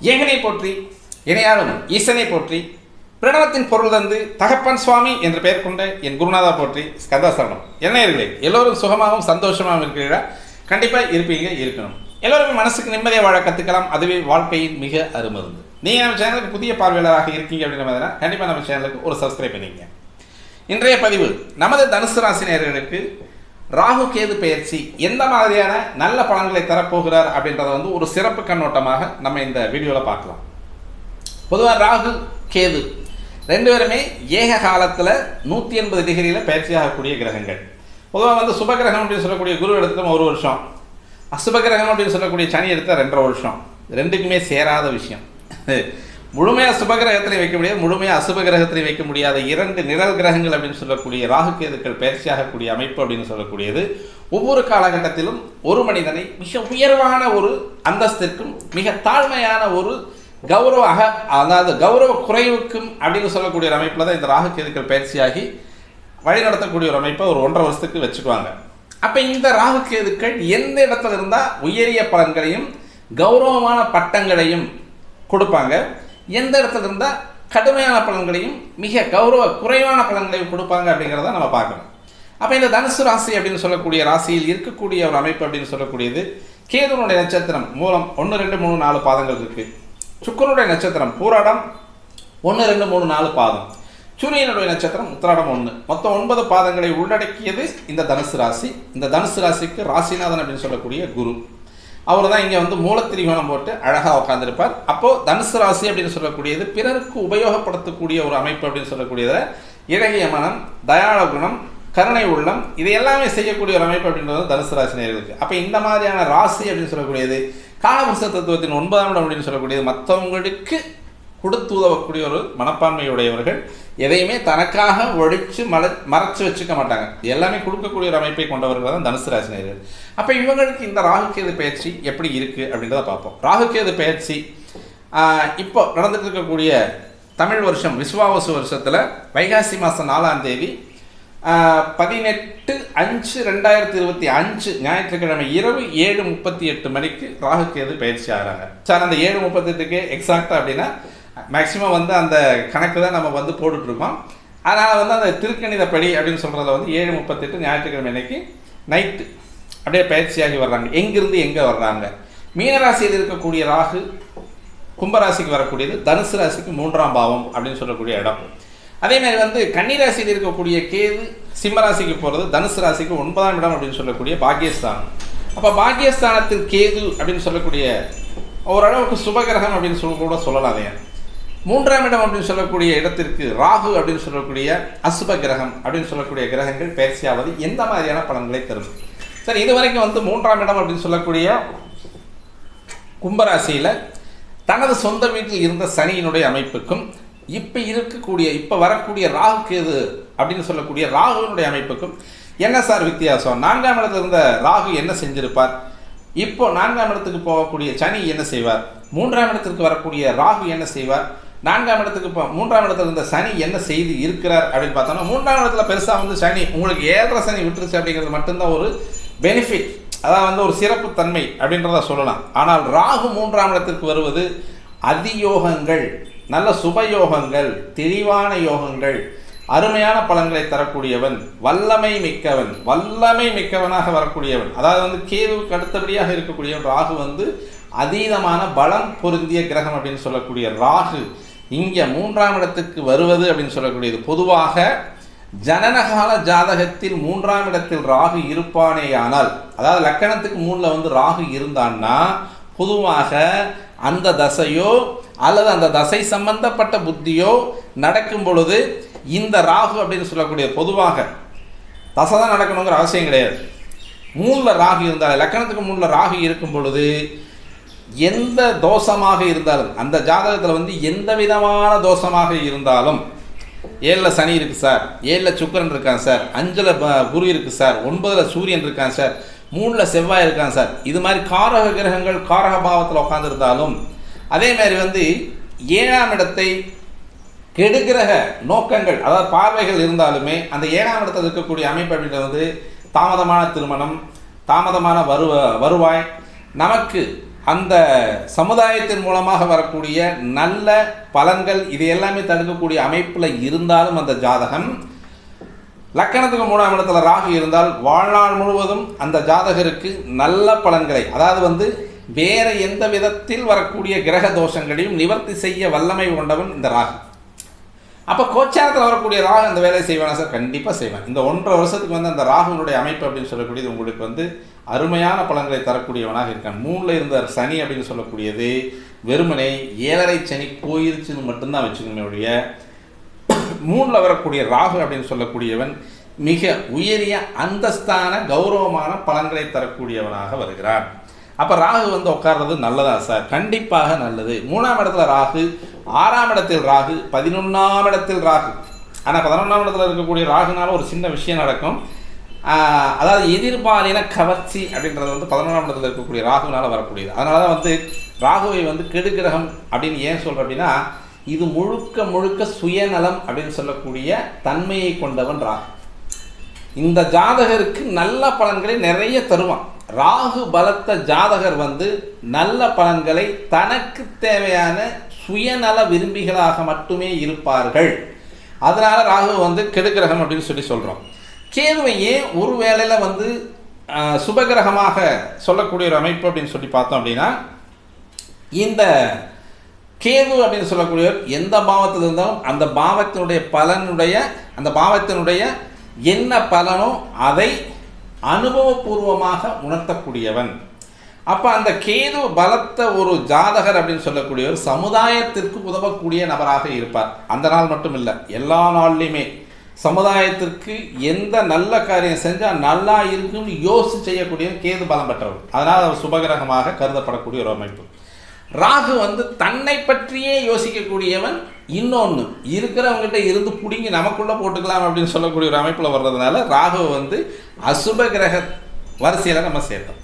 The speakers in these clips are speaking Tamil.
ஏகனை போற்றி இணையாரும் ஈசனை போற்றி பிரணவத்தின் பொருள் தந்து தகப்பன் சுவாமி என்று பெயர் கொண்ட என் குருநாதா போற்றி ஸ்கந்தாசரணம். என்ன இருக்கே எல்லோரும் சுகமாகவும் சந்தோஷமாகவும் இருக்கிறீர்களா? கண்டிப்பாக இருப்பீங்க இருக்கணும். எல்லோருமே மனசுக்கு நிம்மதியை வாழ கற்றுக்கலாம் அதுவே வாழ்க்கையின் மிக அருமருந்து. நீங்கள் நம்ம சேனலுக்கு புதிய பார்வையாளராக இருக்கீங்க அப்படின்ற மாதிரி கண்டிப்பாக நம்ம சேனலுக்கு ஒரு சப்ஸ்கிரைப் பண்ணிக்கங்க. இன்றைய பதிவு நமது தனுசு ராசி நேர்களுக்கு ராகு கேது பயிற்சி எந்த மாதிரியான நல்ல பலன்களை தரப்போகிறார் அப்படின்றத வந்து ஒரு சிறப்பு கண்ணோட்டமாக நம்ம இந்த வீடியோவில் பார்க்கலாம். பொதுவாக ராகு கேது ரெண்டு பேருமே ஏக காலத்தில் நூற்றி எண்பது டிகிரியில் பயிற்சியாகக்கூடிய கிரகங்கள். பொதுவாக வந்து சுபகிரகம் அப்படின்னு சொல்லக்கூடிய குரு எடுத்தோம் ஒரு வருஷம். அசுபகிரகம் அப்படின்னு சொல்லக்கூடிய சனி எடுத்தால் ரெண்டரை வருஷம். ரெண்டுக்குமே சேராத விஷயம். முழுமையாக சுபகிரகத்திலையும் வைக்க முடியாது முழுமையாக அசுபகிரகத்திலையும் வைக்க முடியாத இரண்டு நிழல் கிரகங்கள் அப்படின்னு சொல்லக்கூடிய ராகு கேதுக்கள் பயிற்சியாகக்கூடிய அமைப்பு அப்படின்னு சொல்லக்கூடியது. ஒவ்வொரு காலகட்டத்திலும் ஒரு மனிதனை மிக உயர்வான ஒரு அந்தஸ்திற்கும் மிக தாழ்மையான ஒரு கௌரவ அக அதாவது கௌரவ குறைவுக்கும் அப்படின்னு சொல்லக்கூடிய ஒரு அமைப்பில் தான் இந்த ராகு கேதுக்கள் பயிற்சியாகி வழிநடத்தக்கூடிய ஒரு அமைப்பை ஒரு ஒன்றரை வருஷத்துக்கு வச்சுக்குவாங்க. அப்போ இந்த ராகு கேதுக்கள் எந்த இடத்துல இருந்தால் உயரிய பலன்களையும் கௌரவமான பட்டங்களையும் கொடுப்பாங்க. எந்த இடத்துல இருந்தால் கடுமையான பலன்களையும் மிக கௌரவ குறைவான பலன்களையும் கொடுப்பாங்க அப்படிங்கிறத நம்ம பார்க்கணும். அப்போ இந்த தனுசு ராசி அப்படின்னு சொல்லக்கூடிய ராசியில் இருக்கக்கூடிய ஒரு அமைப்பு அப்படின்னு சொல்லக்கூடியது கேதுனுடைய நட்சத்திரம் மூலம் ஒன்று ரெண்டு மூணு நாலு பாதங்கள் இருக்குது சுக்கரனுடைய நட்சத்திரம் பூராடம் ஒன்று ரெண்டு மூணு நாலு பாதம். சூரியனுடைய நட்சத்திரம் உத்திராடம் ஒன்று மொத்தம் ஒன்பது பாதங்களை உள்ளடக்கியது இந்த தனுசு ராசி. இந்த தனுசு ராசிக்கு ராசிநாதன் அப்படின்னு சொல்லக்கூடிய குரு. அவர் தான் இங்கே வந்து மூலத்திரிகோணம் போட்டு அழகாக உட்காந்துருப்பார் அப்போது தனுசு ராசி அப்படின்னு சொல்லக்கூடியது பிறருக்கு உபயோகப்படுத்தக்கூடிய ஒரு அமைப்பு அப்படின்னு சொல்லக்கூடியதை இழகிய மனம் தயாள குணம் கருணை உள்ளம் இது எல்லாமே செய்யக்கூடிய ஒரு அமைப்பு அப்படின்றது தனுசு ராசி நேர்களுக்கு. அப்போ இந்த மாதிரியான ராசி அப்படின்னு சொல்லக்கூடியது காலபுருஷ தத்துவத்தின் ஒன்பதாம் இடம் அப்படின்னு சொல்லக்கூடியது மற்றவங்களுக்கு கொடுத்து உதவக்கூடிய ஒரு மனப்பான்மையுடையவர்கள் எதையுமே தனக்காக ஒழிச்சு மல மறைச்சு வச்சுக்க மாட்டாங்க. எல்லாமே கொடுக்கக்கூடிய ஒரு அமைப்பை கொண்டவர்கள் தான் தனுசு ராசினியர்கள். அப்போ இவங்களுக்கு இந்த ராகுகேது பயிற்சி எப்படி இருக்குது அப்படின்றத பார்ப்போம். ராகுகேது பயிற்சி இப்போ நடந்துட்டு இருக்கக்கூடிய தமிழ் வருஷம் விஸ்வாவசு வருஷத்தில் வைகாசி மாதம் நாலாம் தேதி பதினெட்டு அஞ்சு ரெண்டாயிரத்தி இருபத்தி அஞ்சு ஞாயிற்றுக்கிழமை இரவு ஏழு முப்பத்தி எட்டு மணிக்கு ராகுகேது பயிற்சி ஆகிறாங்க. சார் அந்த ஏழு முப்பத்தெட்டுக்கு எக்ஸாக்டாக அப்படின்னா மேக்ஸிமம் வந்து அந்த கணக்கு தான் நம்ம வந்து போட்டுட்ருக்கோம். அதனால் வந்து அந்த திருக்கணிதப்படி அப்படின்னு சொல்கிறத வந்து ஏழு முப்பத்தெட்டு ஞாயிற்றுக்கிழமை அன்னைக்கு நைட்டு அப்படியே பயிற்சியாகி வர்றாங்க. எங்கேருந்து எங்கே வர்றாங்க? மீனராசியில் இருக்கக்கூடிய ராகு கும்பராசிக்கு வரக்கூடியது தனுசு ராசிக்கு மூன்றாம் பாவம் அப்படின்னு சொல்லக்கூடிய இடம். அதே மாதிரி வந்து கன்னிராசியில் இருக்கக்கூடிய கேது சிம்மராசிக்கு போகிறது தனுசு ராசிக்கு ஒன்பதாம் இடம் அப்படின்னு சொல்லக்கூடிய பாக்கியஸ்தானம். அப்போ பாக்கியஸ்தானத்தில் கேது அப்படின்னு சொல்லக்கூடிய ஓரளவுக்கு சுபகிரகம் அப்படின்னு சொல்ல கூட சொல்லலாம் அதையன் மூன்றாம் இடம் அப்படின்னு சொல்லக்கூடிய இடத்திற்கு ராகு அப்படின்னு சொல்லக்கூடிய அசுப கிரகம் அப்படின்னு சொல்லக்கூடிய கிரகங்கள் பயிற்சியாவது எந்த மாதிரியான பலன்களை தரும்? சரி இது வரைக்கும் வந்து மூன்றாம் இடம் அப்படின்னு சொல்லக்கூடிய கும்பராசியில் தனது சொந்த வீட்டில் இருந்த சனியினுடைய அமைப்புக்கும் இப்போ இருக்கக்கூடிய இப்போ வரக்கூடிய ராகு கேது அப்படின்னு சொல்லக்கூடிய ராகுனுடைய அமைப்புக்கும் என்ன சார் வித்தியாசம்? நான்காம் இடத்துல இருந்த ராகு என்ன செஞ்சிருப்பார்? இப்போ நான்காம் இடத்துக்கு போகக்கூடிய சனி என்ன செய்வார்? மூன்றாம் இடத்திற்கு வரக்கூடிய ராகு என்ன செய்வார்? நான்காம் இடத்துக்கு இப்போ மூன்றாம் இடத்துல இருந்த சனி என்ன செய்து இருக்கிறார் அப்படின்னு பார்த்தோம்னா மூன்றாம் இடத்துல பெருசாக வந்து சனி உங்களுக்கு ஏழரை சனி விட்டுருச்சு அப்படிங்கிறது மட்டும்தான் ஒரு பெனிஃபிட் அதாவது வந்து ஒரு சிறப்பு தன்மை அப்படின்றத சொல்லலாம். ஆனால் ராகு மூன்றாம் இடத்திற்கு வருவது அதியோகங்கள் நல்ல சுபயோகங்கள் தெளிவான யோகங்கள் அருமையான பலன்களை தரக்கூடியவன் வல்லமை மிக்கவன் வல்லமை மிக்கவனாக வரக்கூடியவன். அதாவது வந்து கேதுவுக்கு அடுத்தபடியாக இருக்கக்கூடியவன் ராகு வந்து அதீதமான பலம் பொருந்திய கிரகம் அப்படின்னு சொல்லக்கூடிய ராகு. இங்கே மூன்றாம் இடத்துக்கு வருவது அப்படின்னு சொல்லக்கூடியது. பொதுவாக ஜனனகால ஜாதகத்தில் மூன்றாம் இடத்தில் ராகு இருப்பானேயானால் அதாவது லக்கணத்துக்கு மூணில் வந்து ராகு இருந்தான்னா பொதுவாக அந்த தசையோ அல்லது அந்த தசை சம்பந்தப்பட்ட புத்தியோ நடக்கும் பொழுது இந்த ராகு அப்படின்னு சொல்லக்கூடிய பொதுவாக தசை தான் நடக்கணுங்கிற அவசியம் கிடையாது. மூணில் ராகு இருந்தால் லக்கணத்துக்கு மூணில் ராகு இருக்கும் பொழுது எந்த தோஷமாக இருந்தாலும் அந்த ஜாதகத்தில் வந்து எந்த விதமான தோஷமாக இருந்தாலும் ஏழில் சனி இருக்குது சார் ஏழில் சுக்கரன் இருக்கான் சார் அஞ்சில் குரு இருக்குது சார் ஒன்பதில் சூரியன் இருக்கான் சார் மூணில் செவ்வாய் இருக்கான் சார் இது மாதிரி காரக கிரகங்கள் காரக பாவத்தில் உட்காந்துருந்தாலும் அதே மாதிரி வந்து ஏழாம் இடத்தை கெடுகிரக நோக்கங்கள் அதாவது பார்வைகள் இருந்தாலுமே அந்த ஏழாம் இடத்தில் இருக்கக்கூடிய அமைப்பு அப்படின்றது வந்து தாமதமான திருமணம் தாமதமான வருவ வருவாய் நமக்கு அந்த சமுதாயத்தின் மூலமாக வரக்கூடிய நல்ல பலன்கள் இது எல்லாமே தடுக்கக்கூடிய அமைப்பில் இருந்தாலும் அந்த ஜாதகம். லக்கணத்துக்கு மூணாம் இடத்துல ராகு இருந்தால் வாழ்நாள் முழுவதும் அந்த ஜாதகருக்கு நல்ல பலன்களை அதாவது வந்து வேறு எந்த விதத்தில் வரக்கூடிய கிரக தோஷங்களையும் நிவர்த்தி செய்ய வல்லமை கொண்டவன் இந்த ராகு. அப்போ கோச்சாரத்தில் வரக்கூடிய ராகு அந்த வேலையை செய்வானா? சார் கண்டிப்பாக செய்வேன். இந்த ஒன்றரை வருஷத்துக்கு வந்து அந்த ராகுனுடைய அமைப்பு அப்படின்னு சொல்லக்கூடியது உங்களுக்கு வந்து அருமையான பலன்களை தரக்கூடியவனாக இருக்கான். மூணில் இருந்த சனி அப்படின்னு சொல்லக்கூடியது வெறுமனை ஏழரை சனி போயிருச்சுன்னு மட்டும்தான் வச்சுக்கணும் ஒழிய மூணில் வரக்கூடிய ராகு அப்படின்னு சொல்லக்கூடியவன் மிக உயரிய அந்தஸ்தான கௌரவமான பலன்களை தரக்கூடியவனாக வருகிறான். அப்போ ராகு வந்து உட்கார்றது நல்லதா சார்? கண்டிப்பாக நல்லது. மூணாம் இடத்துல ராகு ஆறாம் இடத்தில் ராகு பதினொன்றாம் இடத்தில் ராகு. ஆனால் பதினொன்றாம் இடத்துல இருக்கக்கூடிய ராகுனால ஒரு சின்ன விஷயம் நடக்கும். அதாவது எதிர்பாலின கவர்ச்சி அப்படின்றது வந்து பதினொன்றாம் இடத்துல இருக்கக்கூடிய ராகுனால வரக்கூடியது. அதனால தான் வந்து ராகுவை வந்து கெடுகிரகம் அப்படின்னு ஏன் சொல்கிறேன் அப்படின்னா இது முழுக்க முழுக்க சுயநலம் அப்படின்னு சொல்லக்கூடிய தன்மையை கொண்டவன் ராகு. இந்த ஜாதகருக்கு நல்ல பலன்களை நிறைய தருவான். ராகு பலத்த ஜாதகர் வந்து நல்ல பலன்களை தனக்கு தேவையான சுயநல விரும்பிகளாக மட்டுமே இருப்பார்கள். அதனால ராகு வந்து கெடுகிரகம் அப்படின்னு சொல்லி சொல்கிறோம் கேதுவை ஏன் ஒரு வேளையில் வந்து சுபகிரகமாக சொல்லக்கூடிய ஒரு அமைப்பு அப்படின்னு சொல்லி பார்த்தோம் அப்படின்னா இந்த கேது அப்படின்னு சொல்லக்கூடியவர் எந்த பாவத்தில் இருந்தாலும் அந்த பாவத்தினுடைய பலனுடைய அந்த பாவத்தினுடைய என்ன பலனோ அதை அனுபவபூர்வமாக உணர்த்தக்கூடியவன். அப்போ அந்த கேது பலத்த ஒரு ஜாதகர் அப்படின்னு சொல்லக்கூடியவர் சமுதாயத்திற்கு உதவக்கூடிய நபராக இருப்பார். அந்த நாள் மட்டும் இல்லை எல்லா நாள்லையுமே. சமுதாயத்திற்கு எந்த நல்ல காரியம் செஞ்சால் நல்லா இருக்கும்னு யோசிச்சு செய்யக்கூடிய கேது பலம் பெற்றவர். அதனால் அவர் சுபகிரகமாக கருதப்படக்கூடிய ஒரு அமைப்பு. ராகு வந்து தன்னை பற்றியே யோசிக்கக்கூடியவன் இன்னொன்று இருக்கிறவங்ககிட்ட இருந்து பிடுங்கி நமக்குள்ளே போட்டுக்கலாம் அப்படின்னு சொல்லக்கூடிய ஒரு அமைப்பில் வர்றதுனால ராகு வந்து அசுப கிரக வரிசையில் நம்ம சேர்த்தோம்.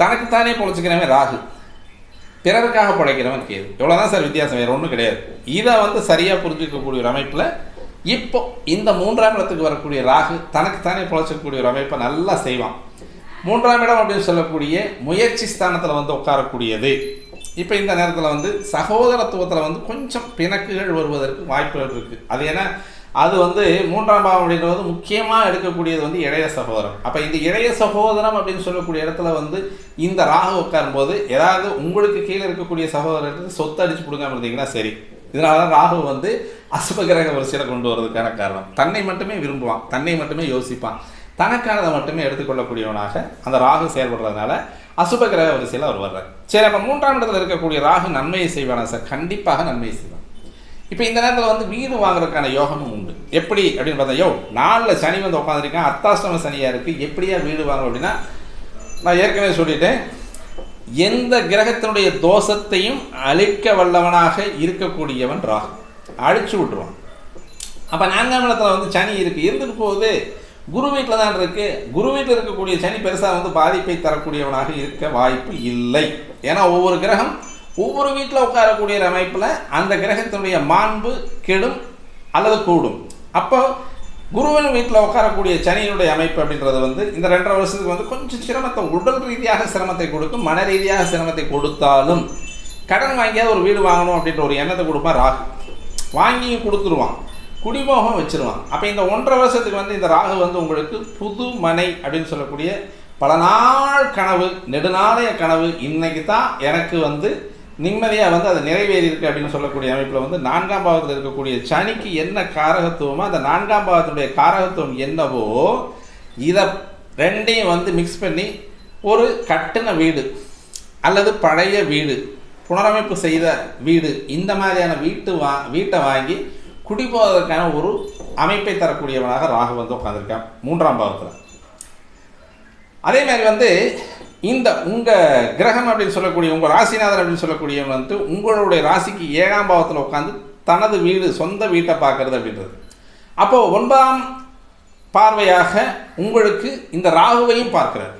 தனக்குத்தானே பொழைச்சிக்கிறவன் ராகு. பிறருக்காக பிழைக்கிறவன் கேது. இவ்வளோதான் சார் வித்தியாசம் வேறு ஒன்றும் கிடையாது. இதை வந்து சரியாக புரிஞ்சுக்கக்கூடிய ஒரு அமைப்பில் இப்போ இந்த மூன்றாம் இடத்துக்கு வரக்கூடிய ராகு தனக்குத்தானே பிழைச்சக்கூடிய ஒரு அமைப்பை நல்லா செய்வான். மூன்றாம் இடம் அப்படின்னு சொல்லக்கூடிய முயற்சி ஸ்தானத்தில் வந்து உட்காரக்கூடியது. இப்போ இந்த நேரத்தில் வந்து சகோதரத்துவத்தில் வந்து கொஞ்சம் பிணக்குகள் வருவதற்கு வாய்ப்புகள் இருக்குது அது ஏன்னா அது வந்து மூன்றாம் பாவம் அப்படின்றது முக்கியமாக எடுக்கக்கூடியது வந்து இளைய சகோதரம் அப்போ இந்த இளைய சகோதரம் அப்படின்னு சொல்லக்கூடிய இடத்துல வந்து இந்த ராகு உட்காரும்போது ஏதாவது உங்களுக்கு கீழே இருக்கக்கூடிய சகோதரருக்கு சொத்து அடிச்சு கொடுக்காம இருந்தீங்கன்னா சரி. இதனால தான் ராகு வந்து அசுபகிரக வரிசையில் கொண்டு வர்றதுக்கான காரணம். தன்னை மட்டுமே விரும்புவான். தன்னை மட்டுமே யோசிப்பான். தனக்கானதை மட்டுமே எடுத்துக்கொள்ளக்கூடியவனாக அந்த ராகு செயல்படுறதுனால அசுபகிரக வரிசையில் அவர் வர்றார். சரி அப்போ மூன்றாம் இடத்துல இருக்கக்கூடிய ராகு நன்மையை செய்வானா சார் கண்டிப்பாக நன்மையை செய்வான். இப்போ இந்த நேரத்தில் வந்து வீடு வாங்குறதுக்கான யோகமும் உண்டு. எப்படி? அப்படின்னு பார்த்தா யோ நாலில் சனி வந்து உட்காந்துருக்கேன் அத்தாஷ்டம சனியாக இருக்குது எப்படியா வீடு வாங்கணும் அப்படின்னா நான் ஏற்கனவே சொல்லிட்டேன். எந்த கிரகத்தினுடைய தோஷத்தையும் அழிக்க வல்லவனாக இருக்கக்கூடியவன் ராகு. அழிச்சு விட்டுருவான். அப்போ நான்காம் இடத்துல வந்து சனி இருக்குது இருந்துட்டு போகுது குரு வீட்டில் தான் இருக்குது குரு வீட்டில் இருக்கக்கூடிய சனி பெருசாக வந்து பாதிப்பை தரக்கூடியவனாக இருக்க வாய்ப்பு இல்லை. ஏன்னா ஒவ்வொரு கிரகம் ஒவ்வொரு வீட்டில் உட்காரக்கூடிய அமைப்பில் அந்த கிரகத்தினுடைய மாண்பு கெடும் அல்லது கூடும். அப்போ குருவின் வீட்டில் உட்காரக்கூடிய சனியினுடைய அமைப்பு அப்படின்றது வந்து இந்த ரெண்டரை வருஷத்துக்கு வந்து கொஞ்சம் சிரமத்தை உடல் ரீதியாக சிரமத்தை கொடுக்கும் மன ரீதியாக சிரமத்தை கொடுத்தாலும் கடன் வாங்கியாவது ஒரு வீடு வாங்கணும் அப்படின்ற ஒரு எண்ணத்தை கொடுப்பான் ராகு. வாங்கியும் கொடுத்துருவான் குடிமோகம் வச்சிருவான். அப்போ இந்த ஒன்றரை வருஷத்துக்கு வந்து இந்த ராகு வந்து உங்களுக்கு புது மனை அப்படின்னு சொல்லக்கூடிய பல நாள் கனவு நெடுநாளைய கனவு இன்னைக்கு தான் எனக்கு வந்து நிம்மதியாக வந்து அது நிறைவேறி இருக்கு அப்படின்னு சொல்லக்கூடிய அமைப்பில் வந்து நான்காம் பாவத்தில் இருக்கக்கூடிய சனிக்கு என்ன காரகத்துவமோ அந்த நான்காம் பாவத்தினுடைய காரகத்துவம் என்னவோ இதை ரெண்டையும் வந்து மிக்ஸ் பண்ணி ஒரு கட்டின வீடு அல்லது பழைய வீடு புனரமைப்பு செய்த வீடு இந்த மாதிரியான வீட்டு வா வீட்டை வாங்கி குடிபோவதற்கான ஒரு அமைப்பை தரக்கூடியவனாக ராகு வந்து உட்காந்துருக்கான் மூன்றாம் பாவத்தில் அதே மாதிரி வந்து இந்த உங்கள் கிரகம் அப்படின்னு சொல்லக்கூடிய உங்கள் ராசிநாதன் அப்படின்னு சொல்லக்கூடியவன் வந்து உங்களுடைய ராசிக்கு ஏழாம் பாவத்தில் உட்காந்து தனது வீடு சொந்த வீட்டை பார்க்குறது அப்படின்றது. அப்போது ஒன்பதாம் பார்வையாக உங்களுக்கு இந்த ராகுவையும் பார்க்கிறார்.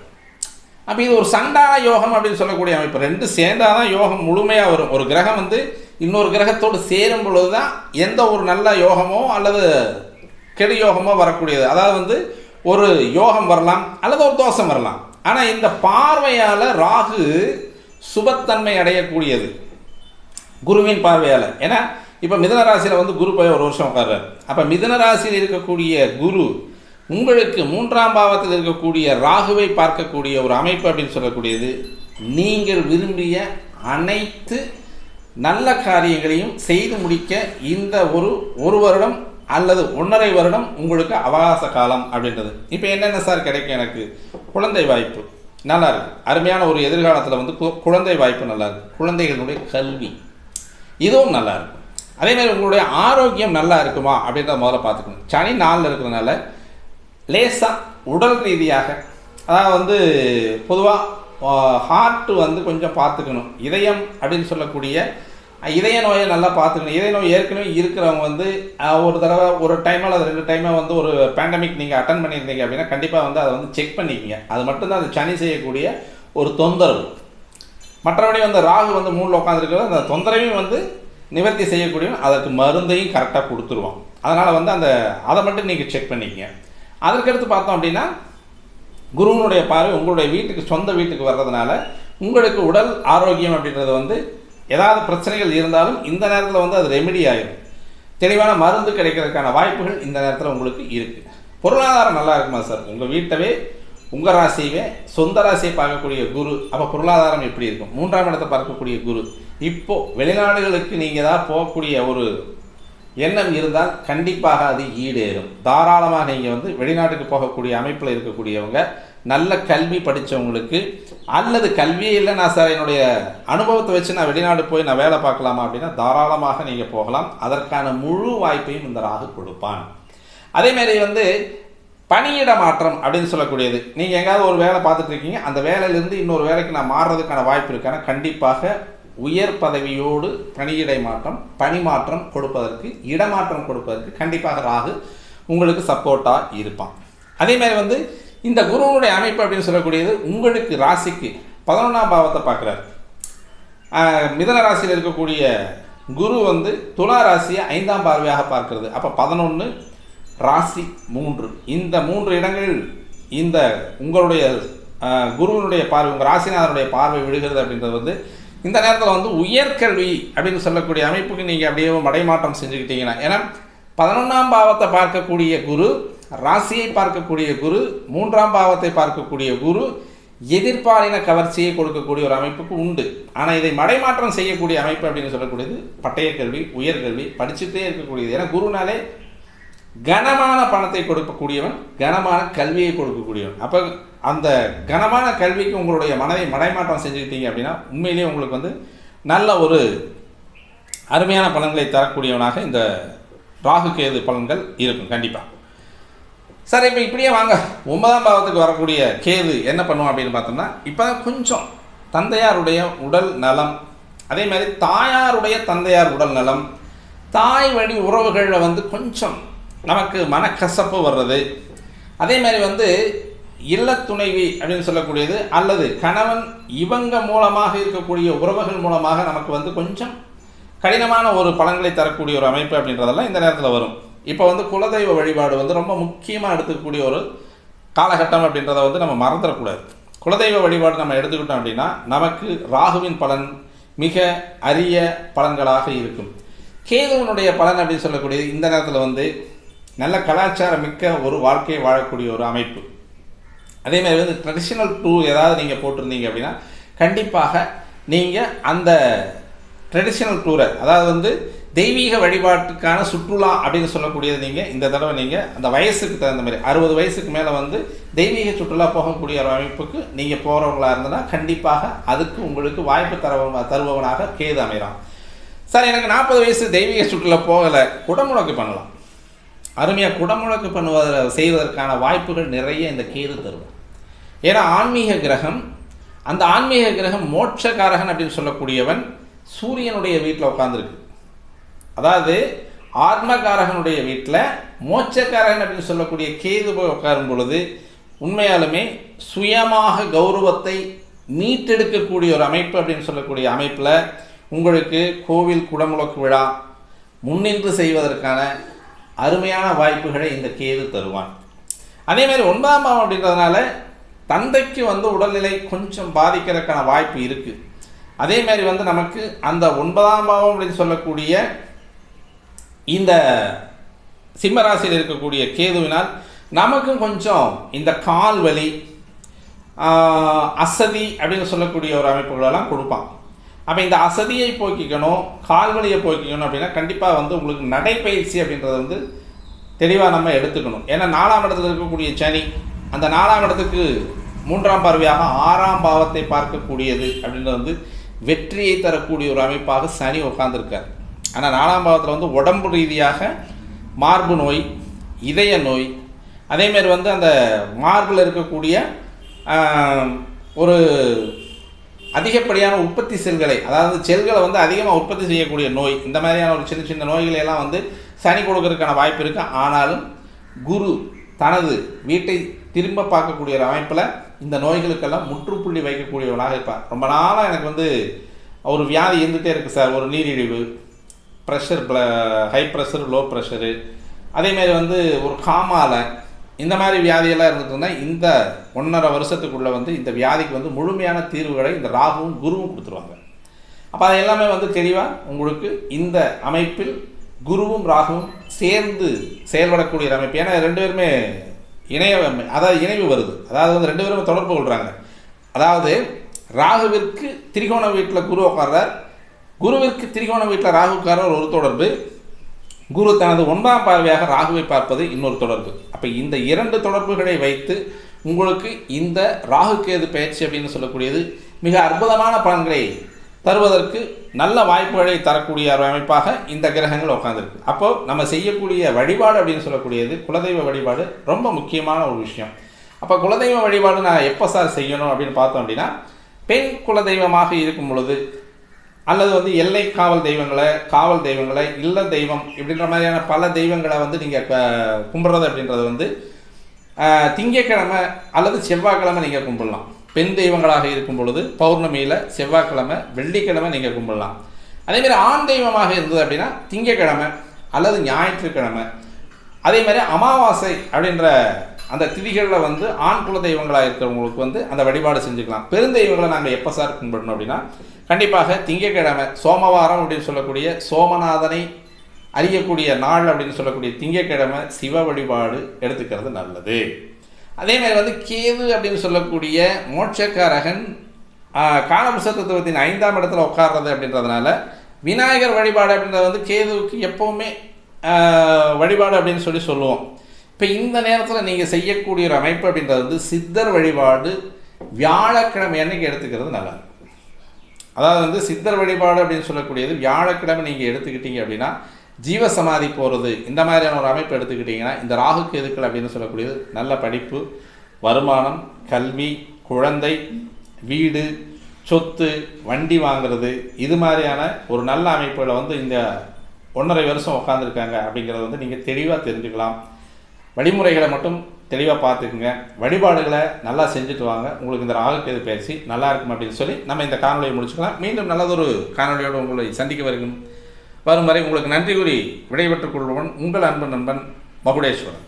அப்போ இது ஒரு சண்டான யோகம் அப்படின்னு சொல்லக்கூடிய அமைப்பு. ரெண்டு சேர்ந்தால் தான் யோகம் முழுமையாக வரும். ஒரு கிரகம் வந்து இன்னொரு கிரகத்தோடு சேரும் பொழுது தான் எந்த ஒரு நல்ல யோகமோ அல்லது கெடு யோகமோ வரக்கூடியது. அதாவது வந்து ஒரு யோகம் வரலாம் அல்லது ஒரு தோஷம் வரலாம். ஆனால் இந்த பார்வையால் ராகு சுபத்தன்மை அடையக்கூடியது. குருவின் பார்வையால். ஏன்னா இப்போ மிதன ராசியில் வந்து குரு போய் ஒரு வருஷம் உட்கார்றாரு. அப்போ மிதன ராசியில் இருக்கக்கூடிய குரு உங்களுக்கு மூன்றாம் பாவத்தில் இருக்கக்கூடிய ராகுவை பார்க்கக்கூடிய ஒரு அமைப்பு அப்படின்னு சொல்லக்கூடியது. நீங்கள் விரும்பிய அனைத்து நல்ல காரியங்களையும் செய்து முடிக்க இந்த ஒரு ஒரு வருடம் அல்லது ஒன்றரை வருடம் உங்களுக்கு அவகாச காலம் அப்படின்றது. இப்போ என்னென்ன சார் கிடைக்கும் எனக்கு? குழந்தை வாய்ப்பு. நல்லா இருக்குது அருமையான ஒரு எதிர்காலத்தில் வந்து கு- குழந்தை வாய்ப்பு நல்லா இருக்குது குழந்தைகளுடைய கல்வி. இதுவும் நல்லா இருக்கும் அதேமாதிரி உங்களுடைய ஆரோக்கியம் நல்லா இருக்குமா அப்படின்றத முதல்ல பார்த்துக்கணும். சனி நாளில் இருக்கிறதுனால லேசாக உடல் ரீதியாக அதாவது வந்து பொதுவாக ஹார்ட் வந்து கொஞ்சம் பார்த்துக்கணும். இதயம் அப்படின்னு சொல்லக்கூடிய இதய நோயை நல்லா பார்த்துக்கணும். இதய நோய் ஏற்கனவே இருக்கிறவங்க வந்து ஒரு தடவை ஒரு டைமோ அல்லது ரெண்டு டைமோ வந்து ஒரு பேண்டமிக் நீங்கள் அட்டன் பண்ணியிருந்தீங்க அப்படின்னா கண்டிப்பாக வந்து அதை வந்து செக் பண்ணிக்கிங்க. அது மட்டும்தான் அது சனி செய்யக்கூடிய ஒரு தொந்தரவு. மற்றபடி வந்து ராகு வந்து மூணில் உட்காந்துருக்கிறது அந்த தொந்தரவையும் வந்து நிவர்த்தி செய்யக்கூடிய அதற்கு மருந்தையும் கரெக்டாக கொடுத்துருவோம் அதனால் வந்து அந்த அதை மட்டும் நீங்கள் செக் பண்ணிக்கங்க. அதற்கடுத்து பார்த்தோம் அப்படின்னா குருவனுடைய பார்வை உங்களுடைய வீட்டுக்கு சொந்த வீட்டுக்கு வர்றதுனால உங்களுக்கு உடல் ஆரோக்கியம் அப்படின்றது வந்து ஏதாவது பிரச்சனைகள் இருந்தாலும் இந்த நேரத்தில் வந்து அது ரெமெடி ஆகிடும் தெளிவான மருந்து கிடைக்கிறதுக்கான வாய்ப்புகள் இந்த நேரத்தில் உங்களுக்கு இருக்குது பொருளாதாரம் நல்லா இருக்குமா சார் உங்கள் வீட்டவே உங்கள் ராசியவே சொந்த ராசியை பார்க்கக்கூடிய குரு அப்போ பொருளாதாரம் எப்படி இருக்கும்? மூன்றாம் இடத்தை பார்க்கக்கூடிய குரு. இப்போது வெளிநாடுகளுக்கு நீங்கள் தான் போகக்கூடிய ஒரு எண்ணம் இருந்தால் கண்டிப்பாக அது ஈடேறும். தாராளமாக நீங்கள் வந்து வெளிநாட்டுக்கு போகக்கூடிய அமைப்பில் இருக்கக்கூடியவங்க நல்ல கல்வி படித்தவங்களுக்கு அல்லது கல்வியே இல்லை நான் சார் என்னுடைய அனுபவத்தை வச்சு நான் வெளிநாடு போய் நான் வேலை பார்க்கலாமா அப்படின்னா தாராளமாக நீங்கள் போகலாம். அதற்கான முழு வாய்ப்பையும் இந்த ராகு கொடுப்பான். அதேமாரி வந்து பணியிட மாற்றம் அப்படின்னு சொல்லக்கூடியது. நீங்கள் எங்கேயாவது ஒரு வேலை பார்த்துட்டு இருக்கீங்க அந்த வேலையிலேருந்து இன்னொரு வேலைக்கு நான் மாறுறதுக்கான வாய்ப்பு இருக்கான கண்டிப்பாக உயர் பதவியோடு பணியிடை மாற்றம் பணி மாற்றம் கொடுப்பதற்கு இடமாற்றம் கொடுப்பதற்கு கண்டிப்பாக ராகு உங்களுக்கு சப்போர்ட்டாக இருப்பான். அதே மாதிரி வந்து இந்த குருவனுடைய அமைப்பு அப்படின்னு சொல்லக்கூடியது உங்களுக்கு ராசிக்கு பதினொன்றாம் பாவத்தை பார்க்குறாரு. மிதன ராசியில் இருக்கக்கூடிய குரு வந்து துலா ராசியை ஐந்தாம் பார்வையாக பார்க்கிறது. அப்போ பதினொன்று ராசி மூன்று. இந்த மூன்று இடங்களில் இந்த உங்களுடைய குருவனுடைய குருவினுடைய பார்வை உங்கள் ராசிநாதனுடைய பார்வை விழுகிறது அப்படின்றது வந்து இந்த நேரத்தில் வந்து உயர்கல்வி அப்படின்னு சொல்லக்கூடிய அமைப்புக்கு நீங்கள் அப்படியே மடைமாற்றம் செஞ்சுக்கிட்டீங்கன்னா ஏன்னா பதினொன்றாம் பாவத்தை பார்க்கக்கூடிய குரு ராசியை பார்க்கக்கூடிய குரு மூன்றாம் பாவத்தை பார்க்கக்கூடிய குரு எதிர்பாலின கவர்ச்சியை கொடுக்கக்கூடிய ஒரு அமைப்புக்கு உண்டு. ஆனால் இதை மடைமாற்றம் செய்யக்கூடிய அமைப்பு அப்படின்னு சொல்லக்கூடியது பட்டயக்கல்வி உயர்கல்வி படிச்சுட்டே இருக்கக்கூடியது. ஏன்னா குருனாலே கனமான பணத்தை கொடுக்கக்கூடியவன் கனமான கல்வியை கொடுக்கக்கூடியவன். அப்போ அந்த கனமான கல்விக்கு உங்களுடைய மனதை மடைமாற்றம் செஞ்சுக்கிட்டீங்க அப்படின்னா உண்மையிலேயே உங்களுக்கு வந்து நல்ல ஒரு அருமையான பலன்களை தரக்கூடியவனாக இந்த ராகு கேது பலன்கள் இருக்கும் கண்டிப்பாக சரி இப்போ இப்படியே வாங்க. ஒன்பதாம் பாவத்துக்கு வரக்கூடிய கேது என்ன பண்ணுவோம் அப்படின்னு பார்த்தோம்னா இப்போ தான் கொஞ்சம் தந்தையாருடைய உடல் நலம் அதே மாதிரி தாயாருடைய தந்தையார் உடல் நலம் தாய் வழி உறவுகளில் வந்து கொஞ்சம் நமக்கு மனக்கசப்பு வர்றது. அதே மாதிரி வந்து இல்லத்துணைவி அப்படின்னு சொல்லக்கூடியது அல்லது கணவன் இவங்க மூலமாக இருக்கக்கூடிய உறவுகள் மூலமாக நமக்கு வந்து கொஞ்சம் கடினமான ஒரு பலன்களை தரக்கூடிய ஒரு அமைப்பு அப்படின்றதெல்லாம் இந்த நேரத்தில் வரும். இப்போ வந்து குலதெய்வ வழிபாடு வந்து ரொம்ப முக்கியமாக எடுத்துக்கக்கூடிய ஒரு காலகட்டம் அப்படின்றத வந்து நம்ம மறந்துடக்கூடாது. குலதெய்வ வழிபாடு நம்ம எடுத்துக்கிட்டோம் அப்படின்னா நமக்கு ராகுவின் பலன் மிக அரிய பலன்களாக இருக்கும். கேதுவனுடைய பலன் அப்படின்னு சொல்லக்கூடியது இந்த நேரத்தில் வந்து நல்ல கலாச்சாரம் மிக்க ஒரு வாழ்க்கையை வாழக்கூடிய ஒரு அமைப்பு. அதே மாதிரி வந்து ட்ரெடிஷ்னல் டூ ஏதாவது நீங்கள் போட்டிருந்தீங்க அப்படின்னா கண்டிப்பாக நீங்கள் அந்த ட்ரெடிஷ்னல் டூரை அதாவது வந்து தெய்வீக வழிபாட்டுக்கான சுற்றுலா அப்படின்னு சொல்லக்கூடியது நீங்கள் இந்த தடவை நீங்கள் அந்த வயசுக்கு தகுந்த மாதிரி அறுபது வயசுக்கு மேலே வந்து தெய்வீக சுற்றுலா போகக்கூடிய ஒரு அமைப்புக்கு நீங்கள் போகிறவங்களா இருந்தனா கண்டிப்பாக அதுக்கு உங்களுக்கு வாய்ப்பு தரவ தருபவனாக கேது அமைகிறான் சார் எனக்கு நாற்பது வயசு தெய்வீக சுற்றுலா போகலை குடமுழக்கு பண்ணலாம். அருமையாக குடமுழக்கு பண்ணுவத செய்வதற்கான வாய்ப்புகள் நிறைய இந்த கேது தரும். ஏன்னா ஆன்மீக கிரகம் அந்த ஆன்மீக கிரகம் மோட்சகாரகன் அப்படின்னு சொல்லக்கூடியவன் சூரியனுடைய வீட்டில் உட்காந்துருக்கு அதாவது ஆத்மகாரகனுடைய வீட்டில் மோட்சக்காரகன் அப்படின்னு சொல்லக்கூடிய கேது போய் உட்காரும் பொழுது உண்மையாலுமே சுயமாக கௌரவத்தை மீட்டெடுக்கக்கூடிய ஒரு அமைப்பு அப்படின்னு சொல்லக்கூடிய அமைப்பில் உங்களுக்கு கோவில் குடமுழக்கு விழா முன்னின்று செய்வதற்கான அருமையான வாய்ப்புகளை இந்த கேது தருவான். அதே மாதிரி ஒன்பதாம் பாவம் அப்படின்றதுனால தந்தைக்கு வந்து உடல்நிலை கொஞ்சம் பாதிக்கிறதுக்கான வாய்ப்பு இருக்குது அதே மாதிரி வந்து நமக்கு அந்த ஒன்பதாம் பாவம் அப்படின்னு சொல்லக்கூடிய இந்த சிம்மராசியில் இருக்கக்கூடிய கேதுவினால் நமக்கும் கொஞ்சம் இந்த கால் வலி அசதி அப்படின்னு சொல்லக்கூடிய ஒரு அமைப்புகளெல்லாம் கொடுப்பான். அப்போ இந்த அசதியை போக்கிக்கணும் கால் வலியை போக்கிக்கணும் அப்படின்னா கண்டிப்பாக வந்து உங்களுக்கு நடைப்பயிற்சி அப்படின்றத வந்து தெளிவாக நம்ம எடுத்துக்கணும். ஏன்னா நாலாம் இடத்துல இருக்கக்கூடிய சனி அந்த நாலாம் இடத்துக்கு மூன்றாம் பார்வையாக ஆறாம் பாவத்தை பார்க்கக்கூடியது அப்படின்றது வந்து வெற்றியை தரக்கூடிய ஒரு அமைப்பாக சனி உட்கார்ந்திருக்கார். ஆனால் நாலாம் பாவத்தில் வந்து உடம்பு ரீதியாக மார்பு நோய் இதய நோய் அதேமாரி வந்து அந்த மார்பில் இருக்கக்கூடிய ஒரு அதிகப்படியான உற்பத்தி செல்களை அதாவது செல்களை வந்து அதிகமாக உற்பத்தி செய்யக்கூடிய நோய் இந்த மாதிரியான ஒரு சின்ன சின்ன நோய்களை எல்லாம் வந்து சனி கொடுக்கறதுக்கான வாய்ப்பு இருக்குது ஆனாலும் குரு தனது வீட்டை திரும்ப பார்க்கக்கூடிய ஒரு அமைப்பில் இந்த நோய்களுக்கெல்லாம் முற்றுப்புள்ளி வைக்கக்கூடியவனாக இருப்பார். ரொம்ப நாளாக எனக்கு வந்து ஒரு வியாதி இருந்துகிட்டே இருக்குது சார். ஒரு நீரிழிவு pressure high pressure low pressure அதேமாரி வந்து ஒரு காமாலை இந்த மாதிரி வியாதியெல்லாம் இருந்துட்டுனா இந்த ஒன்றரை வருஷத்துக்குள்ளே வந்து இந்த வியாதிக்கு வந்து முழுமையான தீர்வுகளை இந்த ராகுவும் குருவும் கொடுத்துருவாங்க. அப்போ அது எல்லாமே வந்து தெளிவாக உங்களுக்கு இந்த அமைப்பில் குருவும் ராகுவும் சேர்ந்து செயல்படக்கூடிய ஒரு அமைப்பு. ஏன்னா ரெண்டு பேருமே இணைய அதாவது இணைவு வருது. அதாவது வந்து ரெண்டு பேரும் தொடர்பு கொள்கிறாங்க அதாவது ராகுவிற்கு திரிகோண வீட்டில் குரு உட்கார்றார். குருவிற்கு திரிகோண வீட்டில் ராகு உட்கார்றார் ஒரு தொடர்பு. குரு தனது ஒன்பதாம் பார்வையாக ராகுவை பார்ப்பது இன்னொரு தொடர்பு. அப்போ இந்த இரண்டு தொடர்புகளை வைத்து உங்களுக்கு இந்த ராகு கேது பயிற்சி அப்படின்னு சொல்லக்கூடியது மிக அற்புதமான பலன்களை தருவதற்கு நல்ல வாய்ப்புகளை தரக்கூடிய ஒரு அமைப்பாக இந்த கிரகங்கள் உட்காந்துருக்கு அப்போ நம்ம செய்யக்கூடிய வழிபாடு அப்படின்னு சொல்லக்கூடியது குலதெய்வ வழிபாடு ரொம்ப முக்கியமான ஒரு விஷயம். அப்போ குலதெய்வ வழிபாடு நான் எப்போ சார் செய்யணும் அப்படின்னு பார்த்தோம் அப்படின்னா பெண் குலதெய்வமாக இருக்கும் பொழுது அல்லது வந்து எல்லை காவல் தெய்வங்களை காவல் தெய்வங்களை இல்ல தெய்வம் இப்படின்ற மாதிரியான பல தெய்வங்களை வந்து நீங்கள் கும்பிட்றது அப்படின்றது வந்து திங்கக்கிழமை அல்லது செவ்வாய்க்கிழமை நீங்கள் கும்பிடலாம். பெண் தெய்வங்களாக இருக்கும் பொழுது பௌர்ணமியில் செவ்வாய்க்கிழமை வெள்ளிக்கிழமை நீங்கள் கும்பிடலாம். அதேமாதிரி ஆண் தெய்வமாக இருந்தது அப்படின்னா திங்கக்கிழமை அல்லது ஞாயிற்றுக்கிழமை. அதே மாதிரி அமாவாசை அப்படின்ற அந்த திதிகளில் வந்து ஆண் குல தெய்வங்களாக இருக்கிறவங்களுக்கு வந்து அந்த வழிபாடு செஞ்சுக்கலாம். பெருந்தெய்வங்களை நாங்கள் எப்போ சார் கும்பிடணும் அப்படின்னா கண்டிப்பாக திங்கட்கிழமை சோமவாரம் அப்படின்னு சொல்லக்கூடிய சோமநாதனை அறியக்கூடிய நாள் அப்படின்னு சொல்லக்கூடிய திங்கக்கிழமை சிவ வழிபாடு எடுத்துக்கிறது நல்லது. அதே மாதிரி வந்து கேது அப்படின்னு சொல்லக்கூடிய மோட்சக்காரகன் ஆஹ், தத்துவத்தின் ஐந்தாம் இடத்துல உட்கார்றது அப்படின்றதுனால விநாயகர் வழிபாடு அப்படின்றது வந்து கேதுவுக்கு எப்போவுமே வழிபாடு அப்படின்னு சொல்லி சொல்லுவோம். இப்போ இந்த நேரத்தில் நீங்கள் செய்யக்கூடிய ஒரு அமைப்பு அப்படின்றது வந்து சித்தர் வழிபாடு வியாழக்கிழமை அன்னைக்கு எடுத்துக்கிறது நல்லா அதாவது வந்து சித்தர் வழிபாடு அப்படின்னு சொல்லக்கூடியது வியாழக்கிழமை நீங்கள் எடுத்துக்கிட்டீங்க அப்படின்னா ஜீவசமாதி போகிறது இந்த மாதிரியான ஒரு அமைப்பு எடுத்துக்கிட்டிங்கன்னா இந்த ராகு கேதுக்கள் அப்படின்னு சொல்லக்கூடியது நல்ல படிப்பு வருமானம் கல்வி குழந்தை வீடு சொத்து வண்டி வாங்குறது இது மாதிரியான ஒரு நல்ல அமைப்புகளை வந்து இந்த ஒன்றரை வருஷம் உட்காந்துருக்காங்க அப்படிங்கிறத வந்து நீங்கள் தெளிவாக தெரிஞ்சுக்கலாம். வழிமுறைகளை மட்டும் தெளிவாக பார்த்துக்குங்க. வழிபாடுகளை நல்லா செஞ்சுட்டு வாங்க. உங்களுக்கு இந்த ராகு பயிற்சி நல்லா இருக்கும் அப்படின்னு சொல்லி நம்ம இந்த காணொலியை முடிச்சுக்கலாம். மீண்டும் நல்லதொரு காணொலியோடு உங்களை சந்திக்க வருகிறோம். வரும் வரை உங்களுக்கு நன்றி கூறி விடைபெற்றுக் கொள்பவன் உங்கள் அன்பு நண்பன் மகுடேஸ்வரன்.